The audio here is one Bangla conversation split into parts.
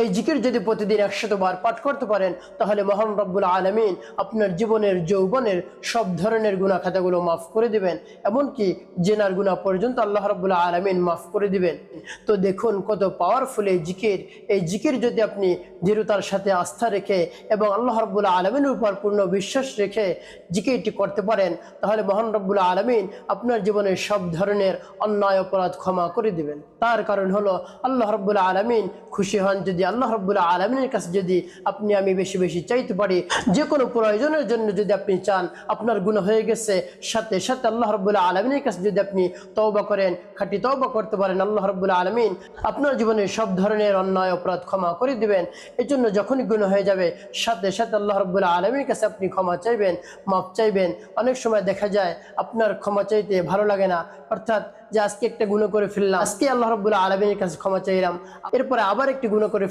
এই জিকির যদি প্রতিদিন একশত বার পাঠ করতে পারেন, তাহলে মহান রব্বুল আলমিন আপনার জীবনের, যৌবনের সব ধরনের গুণা খাতাগুলো মাফ করে দিবেন। এমনকি জেনার গুণা পর্যন্ত আল্লাহ রব্বুল্লাহ আলমিন মাফ করে দিবেন। তো দেখুন কত পাওয়ারফুল এই জিকির। এই জিকির যদি আপনি দৃঢ়তার সাথে আস্থা রেখে এবং আল্লাহ রব্বুল্লাহ আলমিনের উপর পূর্ণ বিশ্বাস রেখে জিকিরটি করতে পারেন, তাহলে মহান রব্বুল্লাহ আলমিন আপনার জীবনের সব ধরনের অন্যায় অপরাধ ক্ষমা করে দিবেন। তার কারণ হলো আল্লাহ রব্বুল্লাহ আলমিন খুশি হন যদি আল্লাহ রব্বুল্লাহ আলমিনের কাছে যদি আপনি আমি বেশি বেশি চাইতে পারি যে কোনো প্রয়োজনের জন্য যদি আপনি চান, আপনার গুণ হয়ে গেছে, সাথে সাথে আল্লাহ রব্বুল্লাহ আলমিনের কাছে যদি আপনি তওবা করেন, খাঁটি তওবা করতে পারেন, আল্লাহ রব্বুল্লাহ আলমিন আপনার জীবনে সব ধরনের অন্যায়, অপরাধ ক্ষমা করে দিবেন। এই জন্য যখনই গুণ হয়ে যাবে, সাথে সাথে আল্লাহ রব্বুল্লাহ আলমীর কাছে আপনি ক্ষমা চাইবেন মাপ চাইবেন। অনেক সময় দেখা যায়, আপনার ক্ষমা চাইতে ভালো লাগে না, অর্থাৎ যে আজকে একটা গুণ করে ফেললাম, আজকে আল্লাহ রব্বুল্লাহ আলমিনের কাছে ক্ষমা চাইলাম, এরপরে আবার একটি গুণ করে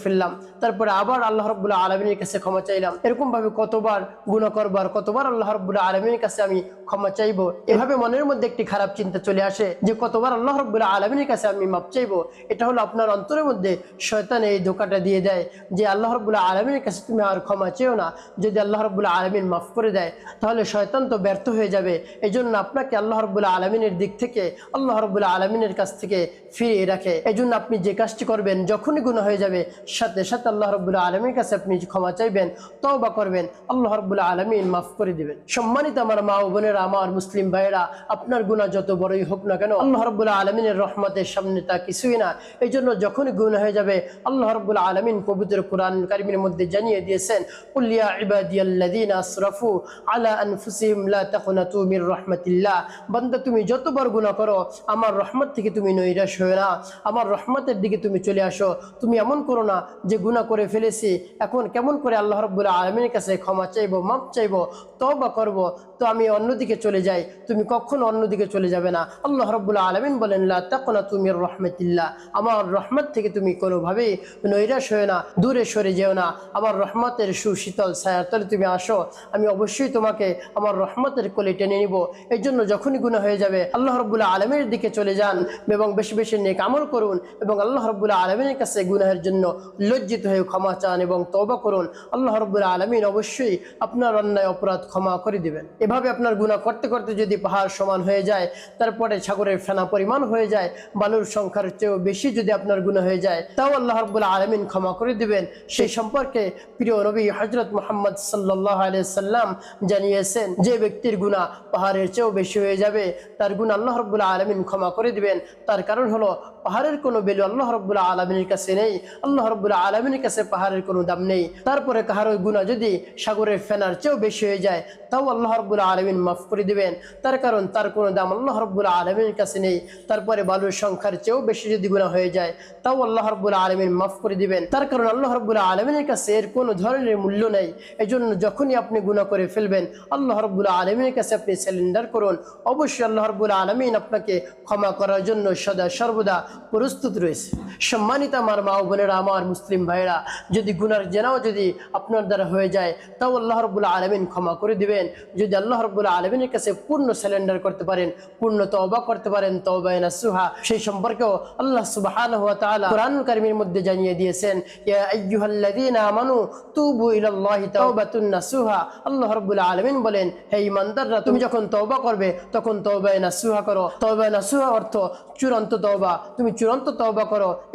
তারপরে আবার আল্লাহ রব্বুল্লাহ আলমিনের কাছে ক্ষমা চাইলাম। এরকম ভাবে কতবার গুণ করবার, কতবার আল্লাহ রব্বুল্লাহ আলমিনের কাছে আমি ক্ষমা চাইব? এভাবে মনের মধ্যে একটি খারাপ চিন্তা চলে আসে যে কতবার আল্লাহ রব্বুল্লাহ আলমিনের কাছে আমি মাপ চাইব? এটা হলো আপনার অন্তরের মধ্যে শয়তান এই ধোকাটা দিয়ে দেয় যে আল্লাহ রব্বুল্লাহ আলমিনের কাছে তুমি আর ক্ষমা চেয়েও না। যদি আল্লাহ রব্বুল্লাহ আলমিন মাফ করে দেয়, তাহলে শয়তান তো ব্যর্থ হয়ে যাবে। এই জন্য আপনাকে আল্লাহ রব্বুল্লাহ আলমিনের দিক থেকে, আল্লাহ রব্বুল্লাহ আলমিনের কাছ থেকে ফিরিয়ে রাখে। এই আপনি যে কাজটি করবেন, যখনই গুণ হয়ে যাবে সাথে সাথে আল্লাহ রব্বুল্লাহ আলমীর কাছে আপনি ক্ষমা চাইবেন, তওবা করবেন, আল্লাহ রব্বুল্লাহ আলমিন মাফ করে দিবেন। সম্মানিত আমার মা ও বোনেরা, আমার মুসলিম ভাইয়েরা, আপনার গুণা যত বড়ই হোক না কেন, আল্লাহ রব্বুল্লাহ আলমিনের রহমতের সামনে তা কিছুই না। এই জন্য যখনই গুণ হয়ে যাবে, আল্লাহ রব্বুল্লাহ আলমিন পবিত্র কোরআন কারিমের মধ্যে জানিয়ে দিয়েছেন উল্লিয়া ইবাদিয়াল্লাযীনা আসরাফু আলা আনফুসিহিম লা তাকুনাতু মির রাহমাতিল্লাহ। বান্দা, তুমি যতবার গুনাহ করো, আমার রহমত থেকে তুমি নৈরাশ হয়ে না। আমার রহমতের দিকে তুমি চলে আসো। তুমি এমন করো না যে গুনাহ করে ফেলেছি, এখন কেমন করে আল্লাহ রব্বুল্লাহ আলমিনের কাছে ক্ষমা চাইব মাপ চাইব, তওবা করব, তো আমি অন্যদিকে চলে যাই, তুমি কখনো অন্যদিকে চলে যাবে না। আল্লাহ রব্বুল্লাহ আলমিন বলেন, লা তাকুনা তুমি রহমতিল্লাহ। আমার রহমত থেকে তুমি কোনোভাবেই নৈরাশ হয়ে না, দূরে সরে যেও না। আমার রহমতের সুশীতল ছায়ার তলে তুমি আসো, আমি অবশ্যই তোমাকে আমার রহমতের কোলে টেনে নিব। এই জন্য যখনই গুণা হয়ে যাবে, আল্লাহ রব্বুল্লাহ আলমের দিকে চলে যান এবং বেশি বেশি নেক আমল করুন এবং আল্লাহ রব্বুল্লাহ আলমিনের কাছে গুনাহের জন্য লজ্জিত হয়ে ক্ষমা চান এবং তওবা করুন। আল্লাহ রব্বুল্লাহ আলমিন অবশ্যই আপনার অন্যায় অপরাধ ক্ষমা করে দিবেন। এভাবে আপনার গুনাহ করতে করতে যদি পাহাড় সমান হয়ে যায়, তারপরে সাগরের ফেনা পরিমাণ হয়ে যায়, বালুর সংখ্যার চেয়েও বেশি যদি আপনার গুনাহ হয়ে যায়, তাও আল্লাহ রব্বুল্লাহ আলমিন ক্ষমা করে দিবেন। সেই সম্পর্কে প্রিয় নবী হজরত মোহাম্মদ সাল্লাহ সাল্লাম জানিয়েছেন, যে ব্যক্তির গুণা পাহাড়ের চেয়েও বেশি হয়ে যাবে, তার গুণ আল্লাহ রব্বুল্লাহ আলমিন ক্ষমা করে দিবেন। তার কারণ হলো, পাহাড়ের কোনো বেলু আল্লাহ রব্বুল্লাহ আলমিনের কাছে নেই। আল্লাহ রব্বুল্লাহ আলমিনের কাছে পাহাড়ের কোনো দাম নেই। তারপরে কাহার ওই গুণা যদি সাগরের ফেনার চেয়েও বেশি হয়ে যায়, তাও আল্লাহ রব্বুল্লাহ আলমিন মাফ করে দিবেন। তার কারণ তার কোনো দাম আল্লাহ রব্বুল্লাহ আলমিনের কাছে নেই। তারপরে বালুর সংখ্যার চেয়েও বেশি যদি গুণা হয়ে যায়, তাও আল্লাহ রব্বুল্লাহ আলমিন মাফ করে দিবেন। তার কারণ আল্লাহ রব্বুল্লাহ আলমিনের কাছে এর কোনো ধরনের মূল্য নেই। এই জন্য যখনই আপনি গুণা করে ফেলবেন, আল্লাহ রব্বুল্লাহ আলমিনের কাছে আপনি সিলিন্ডার করুন। অবশ্যই আল্লাহ রব্বুল্লাহ আলমিন আপনাকে ক্ষমা করার জন্য সদা সর্বদা প্রস্তুত রয়েছে। সম্মানিত আমার মা বোনেরা, আমার মুসলিম ভাইরা যদি গুনার জেনাও যদি আপনার দ্বারা হয়ে যায়, তাও আল্লাহ রব্বুল্লাহ আলমিন ক্ষমা করে দিবেন। যদি আল্লাহ রব্বুল্লাহ আলমিনের কাছে পূর্ণ সিলিন্ডার করতে পারেন, পূর্ণ তওবা করতে পারেন তওবায় নাসুহা, সেই সম্পর্কেও আল্লাহ সুবহানাহু ওয়া তাআলা কোরআনুল কারীমের মধ্যে জানিয়ে দিয়েছেন তুবু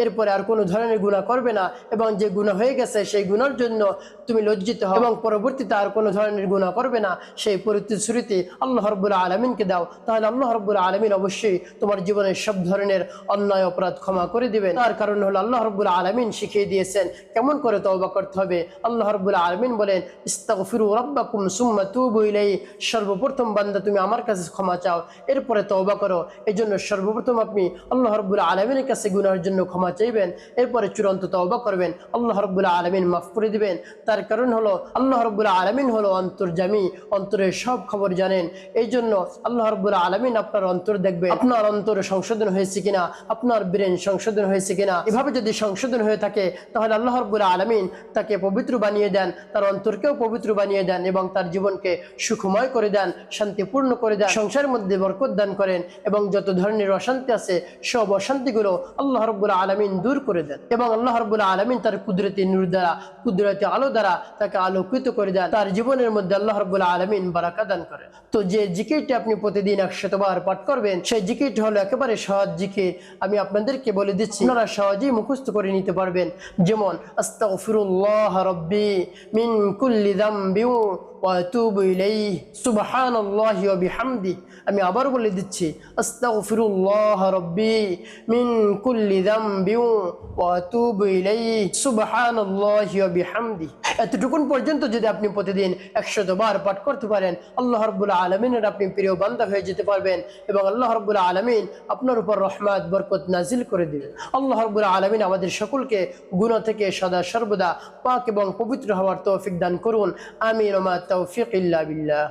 এরপরে আর কোনো ধরনের গুনাহ করবে না। এবং যে গুনাহ হয়ে গেছে সেই গুনার জন্য তুমি লজ্জিত হও এবং পরবর্তীতে আর কোনো ধরনের গুনাহ করবে না। সেই প্রতিশ্রুতি আল্লাহ রব্বুল আলমিনকে দাও, তাহলে আল্লাহ রব্বুল আলমিন অবশ্যই তোমার জীবনের সব ধরনের অন্যায় অপরাধ ক্ষমা করে দিবেন। তার কারণ হলো আল্লাহ রব্বুল আলমিন শিখিয়ে দিয়েছেন কেমন করে তওবা করতে হবে। আল্লাহ রব্বুল আলমিন বলেন, ইস্তাগফিরু রাব্বাকুম সুম্মা তুবু ইলাইহি সর্বপ্রথম বান্দা তুমি আমার কাছে ক্ষমা চাও, এরপরে তওবা করো। এই জন্য সর্বপ্রথম আপনি আল্লাহ রব্বুল আলমিনের কাছে গুনার জন্য ক্ষমা চাইবেন, এরপরে চূড়ান্ত তওবা করবেন, আল্লাহ রব্বুল আলমিন মাফ করে দিবেন। তার কারণ হলো, আল্লাহ রব্বুল আলমিন হলো অন্তর্জামী অন্তরের সব খবর জানেন। এই জন্য আল্লাহ রব্বুল আলমিন আপনার অন্তর দেখবে, আপনার অন্তর সংশোধন হয়েছে কিনা, আপনার ব্রেন সংশোধন হয়েছে কিনা। এভাবে যদি সংশোধন হয়ে থাকে, তাহলে আল্লাহ রব্বুল আলমিন তাকে পবিত্র বানিয়ে দেন, তার অন্তরকেও পবিত্র বানিয়ে দেন এবং তার জীবনকে সুখময় করে দেন, শান্তিপূর্ণ করে দেন, সংসারের মধ্যে বরকত দান করেন এবং যত ধরনের অশান্তি আছে, সব অশান্তিগুলো আল্লাহ রব্বুল আলমিন দূর করে দেন। এবং আল্লাহ আলমিন তার কুদরতি নূর দ্বারা কুদরতি আলো দ্বারা তাকে আলোকিত করে দেন। তার জীবনের মধ্যে আল্লাহ রব্বুল আলমিন বারাকা দান করে। তো যে জিকিরটি আপনি প্রতিদিন একশতবার পাঠ করবেন, সেই জিকিরটি হলো একেবারে সহজ জিকির। আমি আপনাদেরকে বলে দিচ্ছি, আপনারা সহজেই মুখস্থ করে নিতে পারবেন। যেমন, আস্তাগফিরুল্লাহ রব্বি মিন কুল্লি যামবি আমি আবার বলে দিচ্ছি মিন বিহামদি এতটুকুন পর্যন্ত যদি আপনি প্রতিদিন একশত বার পাঠ করতে পারেন, আল্লাহ রব্বুল আলমিনের আপনি প্রিয় বান্দা হয়ে যেতে পারবেন এবং আল্লাহ রব্বুল আলমিন আপনার উপর রহমাত, বরকত নাজিল করে দিবেন। আল্লাহ রব্বুল আলমিন আমাদের সকলকে গুণ থেকে সদা সর্বদা পাক এবং পবিত্র হওয়ার তৌফিক দান করুন। আমিন ওমা توفيق إلا بالله.